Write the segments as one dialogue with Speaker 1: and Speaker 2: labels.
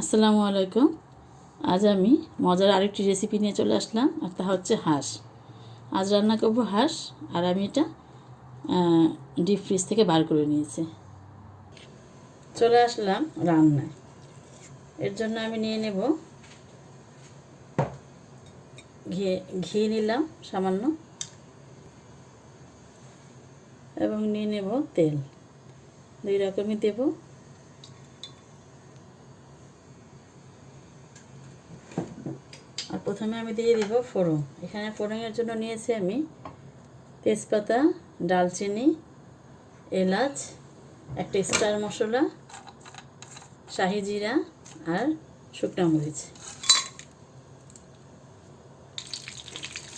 Speaker 1: আসসালামু আলাইকুম। আজ আমি মজার আরেকটি রেসিপি নিয়ে চলে আসলাম, আর তা হচ্ছে হাঁস। আজ রান্না করব হাঁস, আর আমি এটা ডিপ ফ্রিজ থেকে বার করে নিয়েছি। চলে আসলাম রান্নায়। এর জন্য আমি নিয়ে নেব ঘি ঘি নিলাম সামান্য, এবং নিয়ে নেব তেল। দুই রকমই দেবো। প্রথমে আমি দিয়ে দিব ফোড়ন। এখানে ফোড়নের জন্য নিয়েছি আমি তেজপাতা, ডালচিনি, এলাচ, একটা স্টার মশলা, শাহি জিরা আর শুকনা মরিচ।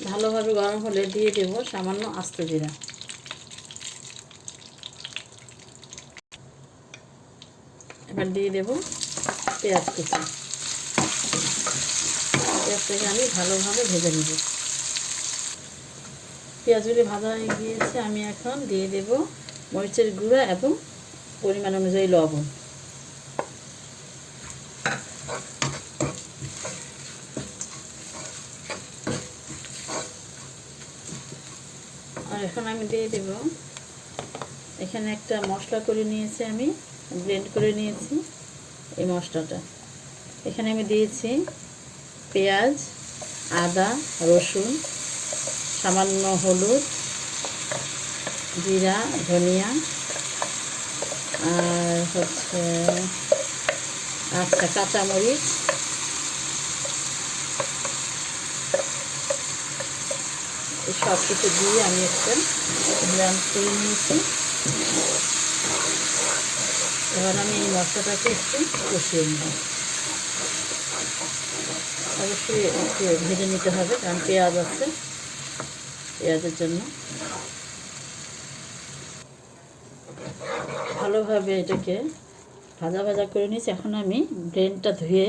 Speaker 1: ভালোভাবে গরম হলে দিয়ে দেব সামান্য আস্ত জিরা। এবার দিয়ে দেব পেঁয়াজ কুচি। পেঁয়াজটাকে আমি ভালোভাবে ভেজে নেব। পেঁয়াজগুলি ভাজা হয়ে গিয়েছে, আমি এখন দিয়ে দেব মরিচের গুঁড়া এবং পরিমাণ অনুযায়ী লবণ। আর এখন আমি দিয়ে দেব, এখানে একটা মশলা করে নিয়েছি আমি, ব্লেন্ড করে নিয়েছি এই মশলাটা। এখানে আমি দিয়েছি পেঁয়াজ, আদা, রসুন, সামান্য হলুদ, জিরা, ধনিয়া, আর হচ্ছে আচ্ছা কাঁচামরিচ। সব কিছু দিয়ে আমি একটা করে নিয়েছি। এবার আমি এই মশলাটাকে একটু কষিয়ে নেব। অবশ্যই একটু ভেজে নিতে হবে, কারণ পেঁয়াজ আছে পেঁয়াজের জন্য। ভালোভাবে এটাকে ভাজা ভাজা করে নিয়েছি। এখন আমি ব্রেনটা ধুয়ে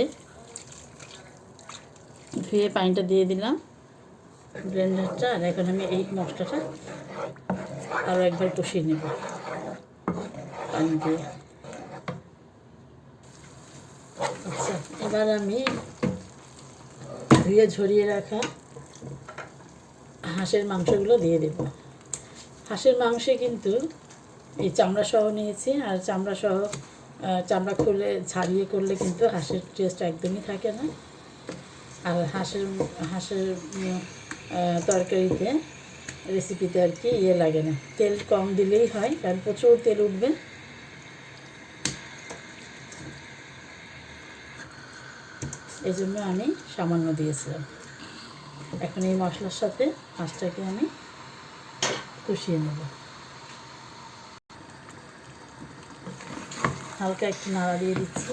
Speaker 1: ধুয়ে পানিটা দিয়ে দিলাম ব্লেন্ডারটা, আর এখন আমি এই মশলাটা আরও একবার কষিয়ে নেব। পানি দিয়ে। আচ্ছা এবার আমি ধুয়ে ঝরিয়ে রাখা হাঁসের মাংসগুলো দিয়ে দেব। হাঁসের মাংসে কিন্তু এই চামড়া সহ নিয়েছি আর চামড়া সহ চামড়া খুলে ছাড়িয়ে করলে কিন্তু হাঁসের টেস্ট একদমই থাকে না। আর হাঁসের হাঁসের তরকারিতে রেসিপিতে আর কি ইয়ে লাগে না। তেল কম দিলেই হয়, কারণ প্রচুর তেল উঠবে। এই জন্য আমি সামান্য দিয়েছিলাম। এখন এই মশলার সাথে মাছটাকে আমি কষিয়ে নেব। হালকা একটু নাড়া দিয়ে দিচ্ছি।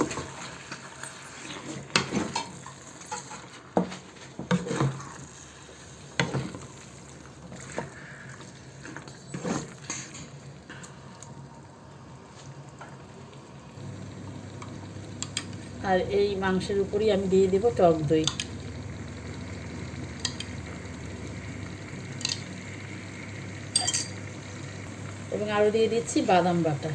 Speaker 1: আর এই মাংসের উপরই আমি দিয়ে দেব টক দই। এবং আরও দিয়ে দিচ্ছি বাদাম বাটা।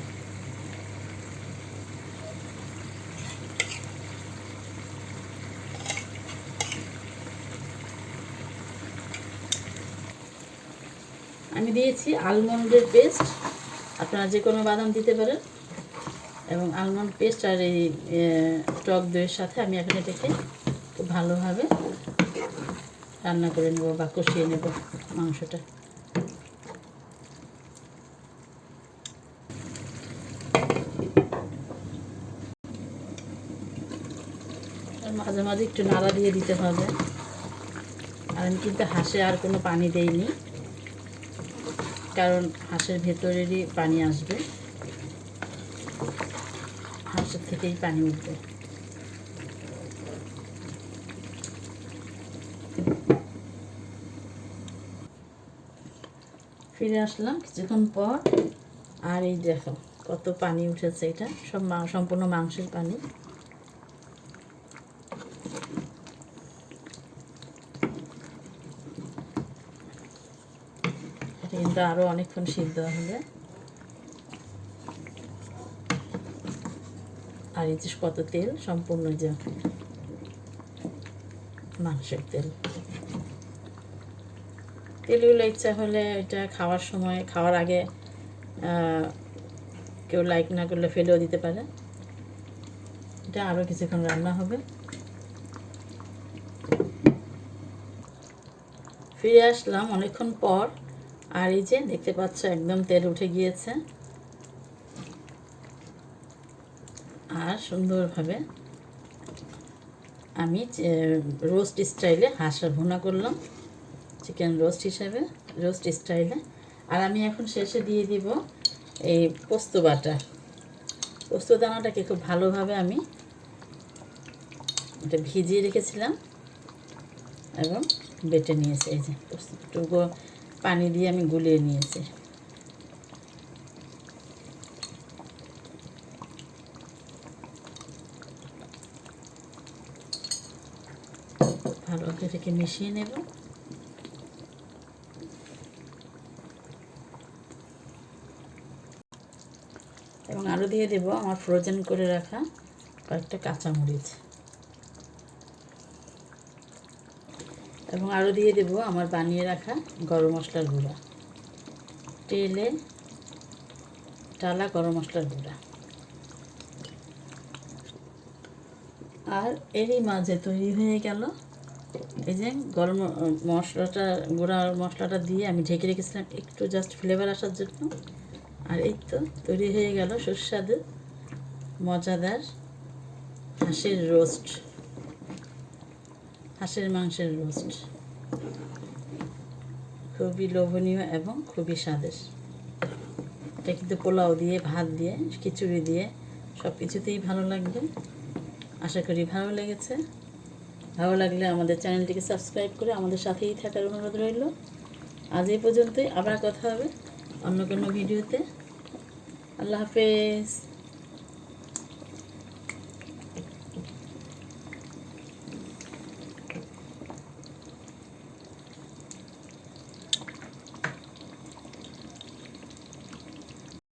Speaker 1: আমি দিয়েছি আলমন্ডের পেস্ট আপনারা যে কোনো বাদাম দিতে পারেন। এবং আলমন্ড পেস্ট আর এই টক দইয়ের সাথে আমি এখন এটাকে খুব ভালোভাবে রান্না করে নেব বা কষিয়ে নেব মাংসটা। মাঝে মাঝে একটু নাড়া দিয়ে দিতে হবে। আর আমি কিন্তু হাঁসে আর কোনো পানি দেইনি, কারণ হাঁসের ভেতরেরই পানি আসবে। থেকেই পানি উঠবে। ফিরে আসলাম কিছুক্ষণ পর। আর এই দেখো, কত পানি উঠেছে এটা। সব সম্পূর্ণ মাংসের পানি। কিন্তু আরও অনেকক্ষণ সিদ্ধ হবে আর এই যে কত তেল? সম্পূর্ণ যে মাংসের তেল। তেলগুলো ইচ্ছা হলে এটা খাওয়ার সময়, খাওয়ার আগে কেউ লাইক না করলে ফেলেও দিতে পারে। এটা আরও কিছুক্ষণ রান্না হবে। ফিরে আসলাম অনেকক্ষণ পর। আর এই যে দেখতে পাচ্ছ একদম তেল উঠে গিয়েছে। আর সুন্দরভাবে। আমি রোস্ট স্টাইলে হাঁসা ভুনা করলাম। চিকেন রোস্ট হিসাবে রোস্ট স্টাইলে আর আমি এখন শেষে দিয়ে দিব এই পোস্ত বাটা। পোস্ত দানাটাকে খুব ভালোভাবে আমি এটা ভিজিয়ে রেখেছিলাম এবং বেটে নিয়েছি। এই যে পোস্তটুকু পানি দিয়ে আমি গুলিয়ে নিয়েছি। ভালো করে এটাকে মিশিয়ে নেব। এবং আরও দিয়ে দেব আমার ফ্রোজেন করে রাখা কয়েকটা কাঁচামরিচ। এবং আরও দিয়ে দেব আমার বানিয়ে রাখা গরম মশলার গুঁড়া। তেলে টালা গরম মশলার গুঁড়া। আর এরই মাঝে তৈরি হয়ে গেল এই যে গরম মশলাটা, গুঁড়া মশলাটা দিয়ে আমি ঢেকে রেখেছিলাম একটু জাস্ট ফ্লেভার আসার জন্য। আর এই তো তৈরি হয়ে গেল সুস্বাদু, মজাদার হাঁসের রোস্ট হাঁসের মাংসের রোস্ট খুবই লোভনীয় এবং খুবই স্বাদের। এটা কিন্তু পোলাও দিয়ে, ভাত দিয়ে, খিচুড়ি দিয়ে সব কিছুতেই ভালো লাগবে। আশা করি ভালো লেগেছে। ভালো লাগলে আমাদের চ্যানেলটিকে সাবস্ক্রাইব করে আমাদের সাথেই থাকার অনুরোধ রইল। আজ এই পর্যন্তই, আবার কথা হবে অন্য কোনো ভিডিওতে। আল্লাহ হাফেজ।